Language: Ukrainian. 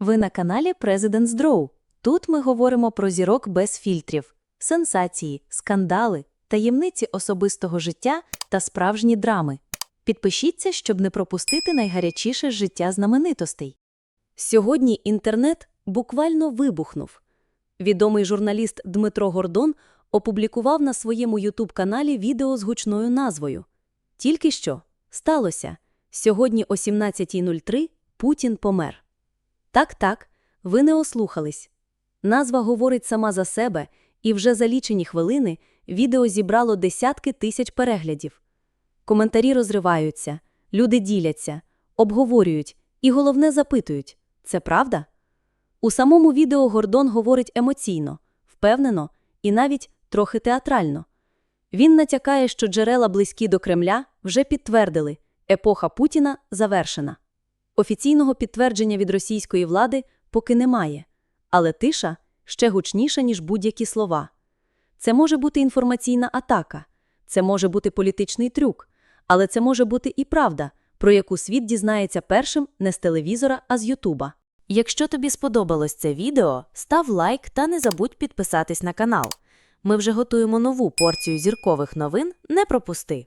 Ви на каналі President's Draw. Тут ми говоримо про зірок без фільтрів, сенсації, скандали, таємниці особистого життя та справжні драми. Підпишіться, щоб не пропустити найгарячіше життя знаменитостей. Сьогодні інтернет буквально вибухнув. Відомий журналіст Дмитро Гордон опублікував на своєму ютуб-каналі відео з гучною назвою «Тільки що сталося. Сьогодні о 17.03 Путін помер». Так-так, ви не ослухались. Назва говорить сама за себе, і вже за лічені хвилини відео зібрало десятки тисяч переглядів. Коментарі розриваються, люди діляться, обговорюють і, головне, запитують – це правда? У самому відео Гордон говорить емоційно, впевнено і навіть трохи театрально. Він натякає, що джерела близькі до Кремля вже підтвердили – епоха Путіна завершена. Офіційного підтвердження від російської влади поки немає, але тиша ще гучніша, ніж будь-які слова. Це може бути інформаційна атака, це може бути політичний трюк, але це може бути і правда, про яку світ дізнається першим не з телевізора, а з Ютуба. Якщо тобі сподобалось це відео, став лайк та не забудь підписатись на канал. Ми вже готуємо нову порцію зіркових новин, не пропусти!